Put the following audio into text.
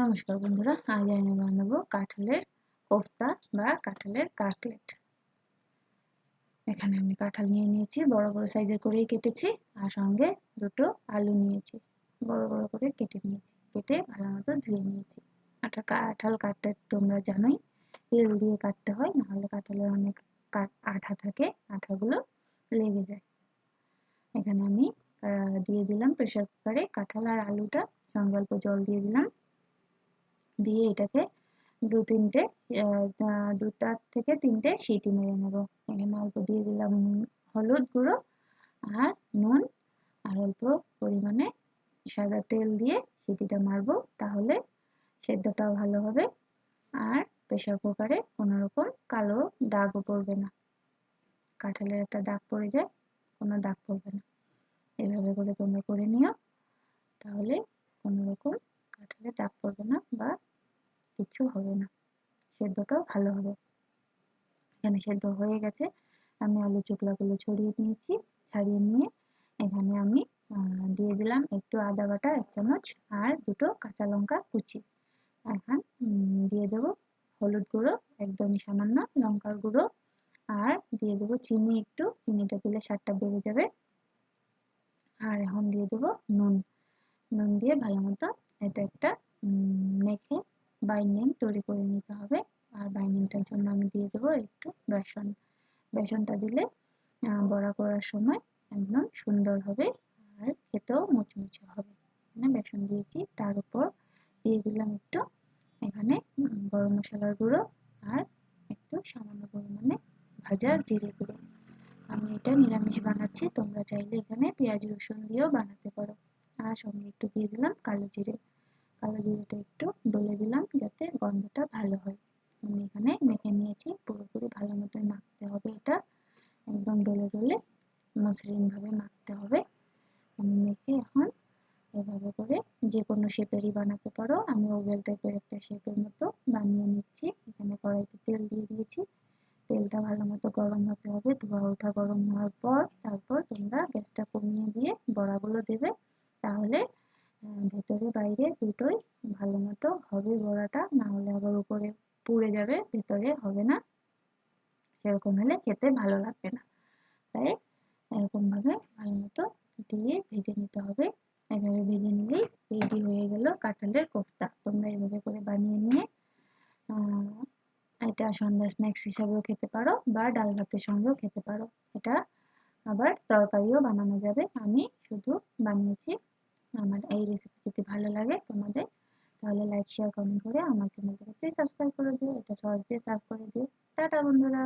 নমস্কার বন্ধুরা, আজ আমি বানাবো কাঁঠালের কোফতা বা কাঁঠালের কাটলেট। এখানে আমি কাঁঠাল নিয়ে নিয়েছি, বড় বড় সাইজের করেই কেটেছি আর সঙ্গে দুটো আলু নিয়েছি। বড় বড় করে কেটে নিয়েছি, কেটে ভালো মতো ধুয়ে নিয়েছি। একটা কাঁঠাল কাটতে তোমরা জানোই, তেল দিয়ে কাটতে হয়, নাহলে কাঁঠালের অনেক আঠা থাকে, আঠাগুলো লেগে যায়। এখানে আমি দিয়ে দিলাম প্রেশার কুকারে কাঁঠাল আর আলুটা, সঙ্গে অল্প জল দিয়ে দিলাম। দিয়ে এটাকে দু তিনটে দুটা থেকে তিনটে সিটি মেরে নেব। এখানে অল্প দিয়ে দিলাম হলুদ গুঁড়ো আর নুন আর অল্প পরিমাণে সাদা তেল দিয়ে সিটিটা মারবো তাহলে সেদ্ধটাও ভালো হবে আর প্রেশার কুকারে কোনো রকম কালো দাগও পড়বে না। কাঁঠালের একটা দাগ পড়ে যায়, কোনো দাগ পড়বে না। এভাবে করে তোমরা করে নিও, তাহলে কোনো রকম কাঁঠালে দাগ পড়বে না বা কিচ্ছু হবে না। সেদ্ধটাও ভালো হবে। এখানে সেদ্ধ হয়ে গেছে। আমি আলু চোকলাগুলো ছড়িয়ে নিয়েছি, ছাড়িয়ে নিয়ে এখানে আমি দিয়ে দিলাম একটু আদা বাটা, এক চামচ, আর দুটো কাঁচা লঙ্কা কুচি। এখন দিয়ে দেব হলুদ গুঁড়ো, একদমই সামান্য লঙ্কার গুঁড়ো, আর দিয়ে দেবো চিনি একটু। চিনিটা দিলে স্বাদটা বেড়ে যাবে। আর এখন দিয়ে দেবো নুন। নুন দিয়ে ভালো মতো এটা একটা মেখে বাইন্ডিং তৈরি করে নিতে হবে। আর বাইন্ডিংটার জন্য আমি দিয়ে দেবো একটু বেসন। বেসনটা দিলে বড়া করার সময় একদম সুন্দর হবে আর খেতেও মুচমুচে হবে। এখানে বেসন দিয়েছি, তার উপর দিয়ে দিলাম একটু এখানে গরম মশলার গুঁড়ো আর একটু সামান্য পরিমাণে ভাজা জিরে গুঁড়ো। আমি এটা নিরামিষ বানাচ্ছি, তোমরা চাইলে এখানে পেঁয়াজ রসুন দিয়েও বানাতে পারো। আর সঙ্গে একটু দিয়ে দিলাম কালো জিরে। কালো জিরেটা একটু ডলে দিলাম যাতে গন্ধটা ভালো হয়। আমি এখানে মেখে নিয়েছি, পুরোপুরি ভালো মতো মাখতে হবে এটা। একদম ডলে ডলে মসৃণভাবে মাখতে হবে। আমি মেখে এখন এভাবে করে যে কোনো শেপেরই বানাতে পারো। আমি ওভেল টাইপের একটা শেপের মতো বানিয়ে নিচ্ছি। এখানে কড়াইতে তেল দিয়ে দিয়েছি। তেলটা ভালো মতো গরম হতে হবে। ধোয়া ওঠা গরম হওয়ার পর তারপর তোমরা গ্যাসটা কমিয়ে দিয়ে বড়াগুলো দেবে। তাহলে ভেতরে বাইরে দুটোই ভালো মতো হবে বড়াটা না হলে আবার উপরে পুড়ে যাবে, ভেতরে হবে না। সেরকম হলে খেতে ভালো লাগবে না। তাই এরকমভাবে ভালো মতো দিয়ে ভেজে নিতে হবে। এভাবে ভেজে নিলেই রেডি হয়ে গেল কাঁঠালের কোফতা। তোমরা এভাবে করে বানিয়ে নিয়ে এটা সন্ধ্যা স্ন্যাক্স হিসাবেও খেতে পারো বা ডাল ভাতের সঙ্গেও খেতে পারো। এটা আবার তরকারিও বানানো যাবে। আমি শুধু বানিয়েছি আমার এই রেসিপি যদি ভালো লাগে তোমাদের, তাহলে লাইক শেয়ার কমেন্ট করে আমার চ্যানেলটাকে প্লিজ সাবস্ক্রাইব করে দিও। এটা সহজ দিয়ে সার্ভ করে দিও। টাটা বন্ধুরা।